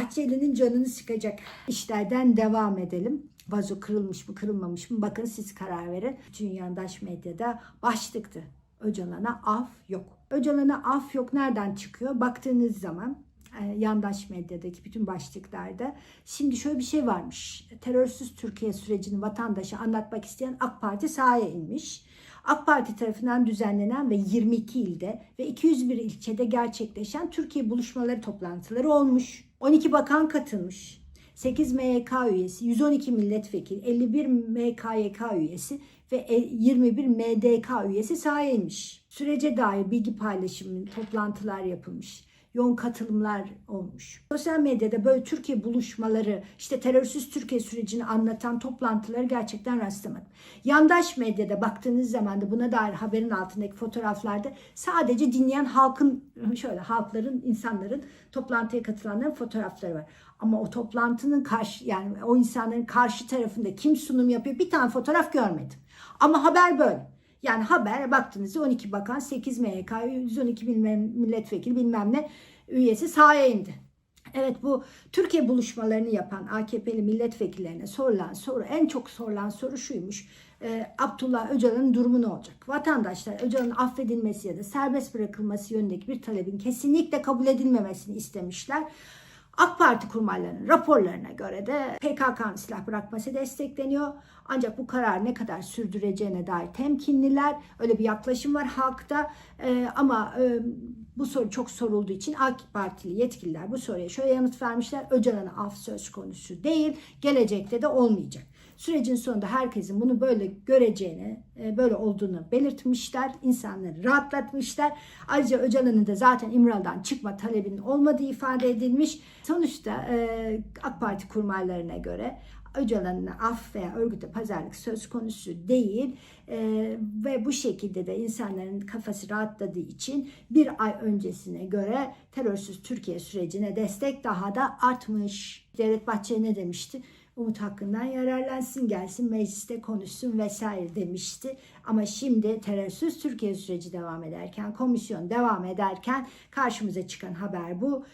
Bahçeli'nin canını sıkacak işlerden devam edelim. Vazo kırılmış mı kırılmamış mı bakın siz karar verin. Bütün yandaş medyada başlıktı. Öcalan'a af yok. Öcalan'a af yok nereden çıkıyor? Baktığınız zaman yandaş medyadaki bütün başlıklarda şimdi şöyle bir şey varmış. Terörsüz Türkiye sürecini vatandaşa anlatmak isteyen AK Parti sahaya inmiş. AK Parti tarafından düzenlenen ve 22 ilde ve 201 ilçede gerçekleşen Türkiye buluşmaları toplantıları olmuş. 12 bakan katılmış. 8 MYK üyesi, 112 milletvekili, 51 MKYK üyesi ve e, 21 MDK üyesi sahaya inmiş. Sürece dair bilgi paylaşımı, toplantılar yapılmış yoğun katılımlar olmuş. Sosyal medyada böyle Türkiye buluşmaları, işte terörsüz Türkiye sürecini anlatan toplantıları gerçekten rastlamadım. Yandaş medyada baktığınız zaman da buna dair haberin altındaki fotoğraflarda sadece dinleyen halkın, şöyle halkların, insanların toplantıya katılanların fotoğrafları var. Ama o toplantının karşı yani o insanların karşı tarafında kim sunum yapıyor bir tane fotoğraf görmedim. Ama haber böyle. Yani haber baktığınızda 12 bakan, 8 MYK, 112 bilmem milletvekili bilmem ne üyesi sahaya indi. Evet bu Türkiye buluşmalarını yapan AKP'li milletvekillerine sorulan soru en çok sorulan soru şuymuş. Ee, Abdullah Öcalan'ın durumu ne olacak? Vatandaşlar Öcalan'ın affedilmesi ya da serbest bırakılması yönündeki bir talebin kesinlikle kabul edilmemesini istemişler. AK Parti kurmaylarının raporlarına göre de PKK'nın silah bırakması destekleniyor. Ancak bu karar ne kadar sürdüreceğine dair temkinliler. Öyle bir yaklaşım var halkta. Ee, ama e, bu soru çok sorulduğu için AK Partili yetkililer bu soruya şöyle yanıt vermişler. Öcalan'a af söz konusu değil. Gelecekte de olmayacak. Sürecin sonunda herkesin bunu böyle göreceğini, e, böyle olduğunu belirtmişler. insanları rahatlatmışlar. Ayrıca Öcalan'ın da zaten İmralı'dan çıkma talebinin olmadığı ifade edilmiş. Sonuçta e, AK Parti kurmaylarına göre Öcalan'ın af veya örgüte pazarlık söz konusu değil E, ve bu şekilde de insanların kafası rahatladığı için bir ay öncesine göre terörsüz Türkiye sürecine destek daha da artmış. Devlet Bahçeli ne demişti? Umut hakkından yararlansın gelsin mecliste konuşsun vesaire demişti. Ama şimdi terörsüz Türkiye süreci devam ederken komisyon devam ederken karşımıza çıkan haber bu.